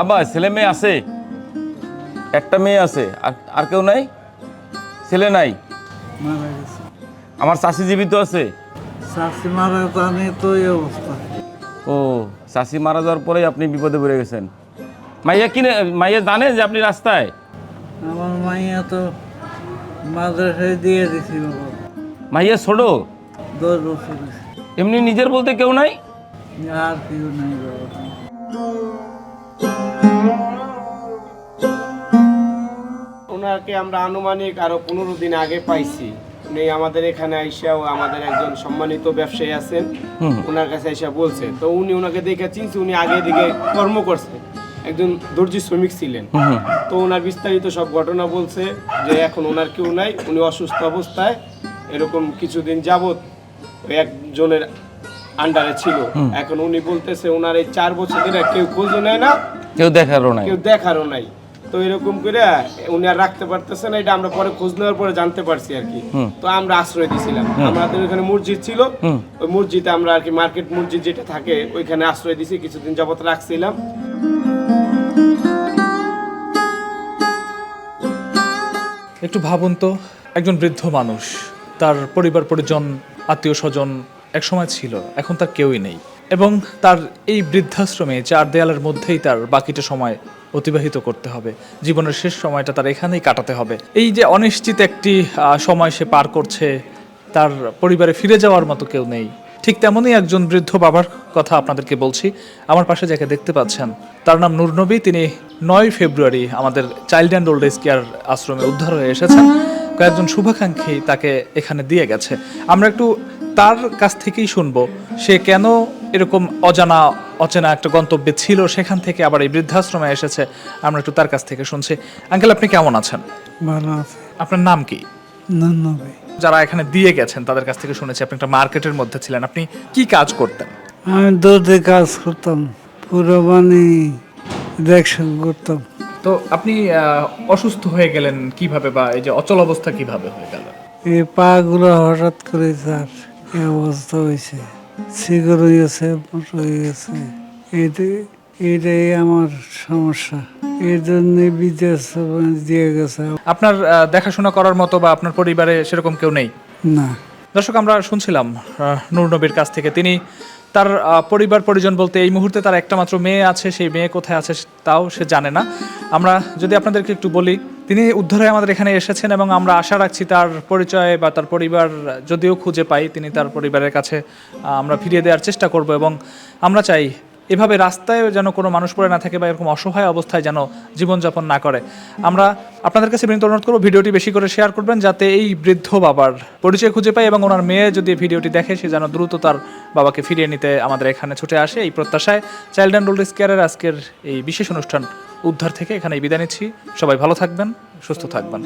আব্বা ছেলে মেয়ে আছে? একটা মেয়ে আছে। আর আর কেউ নাই? ছেলে নাই? আমার চাষি জীবিত আছে? শাশি মারা জানি তো এই অবস্থা। ও চাষি মারা যাওয়ার পরেই আপনি বিপদে পড়ে গেছেন। মাইয়া কিনে মাইয়া জানে যে আপনি রাস্তায়? আমার মাইয়া তো মাদ্রাসায় দিয়ে দিছি বাবা মাইয়া ছোট? দশ বছর এমনি নিজের বলতে কেউ নাই? আর কেউ নাই বাবা। ওনাকে আমরা আনুমানিক আরও পনেরো দিন আগে পাইছি। উনি আমাদের এখানে আইসাও আমাদের একজন সম্মানিত ব্যবসায়ী আছেন। ওনার কাছে আইসা বলছে। তো উনি ওনাকে দেখে চিনছে উনি আগে দিকে কর্ম করছে। একজন দর্জি শ্রমিক ছিলেন। তো ওনার বিস্তারিত সব ঘটনা বলছে যে এখন ওনার কেউ নাই উনি অসুস্থ অবস্থায় এরকম কিছুদিন যাবত একজনের আন্ডারে ছিল। এখন উনি বলতেছে ওনার এই চার বছর ধরে কেউ খোঁজও নেয় না কেউ দেখারও নাই। কেউ দেখারও নাই। তো এরকম করে উনি আর রাখতে পারতেছে না এটা আমরা পরে খোঁজ নেওয়ার পরে জানতে পারছি আর কি। তো আমরা আশ্রয় দিছিলাম। আমাদের ওখানে মসজিদ ছিল। ওই মসজিদে আমরা আর কি মার্কেট মসজিদ যেটা থাকে ওইখানে আশ্রয় দিছি কিছুদিন যাবত রাখছিলাম। একটু ভাবুন তো একজন বৃদ্ধ মানুষ তার পরিবার পরিজন আত্মীয় স্বজন একসময় ছিল, এখন তার কেউই নেই। এবং তার এই বৃদ্ধাশ্রমে চার দেয়ালের মধ্যেই তার বাকিটা সময় অতিবাহিত করতে হবে। জীবনের শেষ সময়টা তার এখানেই কাটাতে হবে। এই যে অনিশ্চিত একটি সময় সে পার করছে, তার পরিবারে ফিরে যাওয়ার মতো কেউ নেই। ঠিক তেমনই একজন বৃদ্ধ বাবার কথা আপনাদেরকে বলছি। আমার পাশে যাকে দেখতে পাচ্ছেন, তার নাম নূরনবী তিনি নয় ফেব্রুয়ারি আমাদের child and old age care আশ্রমে উদ্ধার হয়ে এসেছেন। কয়েকজন শুভাকাঙ্ক্ষী তাকে এখানে দিয়ে গেছে। আমরা একটু তার কাছ থেকেই শুনব। সে কেন এরকম অজানা অচেনা একটা গন্তব্যে ছিল? সেখান থেকে আবার এই বৃদ্ধাশ্রমে এসেছে। আমরা একটু তার কাছ থেকে শুনছি। আঙ্কেল আপনি কেমন আছেন? ভালো আছে। আপনার নাম কি? যারা এখানে দিয়ে গেছেন তাদের কাছ থেকে শুনেছি আপনি একটা মার্কেটের মধ্যে ছিলেন। আপনি কি কাজ করতেন? আমি দুধে কাজ করতাম পুরো বানি দেখশন করতাম। তো আপনি অসুস্থ হয়ে গেলেন কীভাবে বা এই যে অচল অবস্থা কীভাবে হয়ে গেল? এই পা গুলো হঠাৎ করে তার এই অবস্থা হয়েছে। সিগর হয়ে গেছে মোট হয়ে গেছে। এইটাই এটাই আমার সমস্যা। এই জন্য বিদেশ দিয়ে গেছে। আপনার দেখাশোনা করার মতো বা আপনার পরিবারে সেরকম কেউ নেই? না। দর্শক, আমরা শুনছিলাম নূর নবীর কাছ থেকে। তিনি তার পরিবার, পরিজন বলতে এই মুহূর্তে তার একটা মাত্র মেয়ে আছে, সেই মেয়ে কোথায় আছে তাও সে জানে না। আমরা যদি আপনাদেরকে একটু বলি, তিনি উদ্ধারে আমাদের এখানে এসেছেন এবং আমরা আশা রাখছি তার পরিচয় বা তার পরিবার যদিও খুঁজে পাই, তিনি তার পরিবারের কাছে আমরা ফিরিয়ে দেওয়ার চেষ্টা করব এবং আমরা চাই এভাবে রাস্তায় যেন কোনো মানুষ পড়ে না থাকে বা এরকম অসহায় অবস্থায় যেন জীবনযাপন না করে। আমরা আপনাদের কাছে বিনীত অনুরোধ করব, ভিডিওটি বেশি করে শেয়ার করবেন যাতে এই বৃদ্ধ বাবার পরিচয় খুঁজে পায় এবং ওনার মেয়ে যদি ভিডিওটি দেখে, সে যেন দ্রুত তার বাবাকে ফিরিয়ে নিতে আমাদের এখানে ছুটে আসে। এই প্রত্যাশায় চাইল্ড অ্যান্ড ওল্ড কেয়ারের আজকের এই বিশেষ অনুষ্ঠান উদ্ধার থেকে এখানে বিদায় নিচ্ছি। সবাই ভালো থাকবেন, সুস্থ থাকবেন।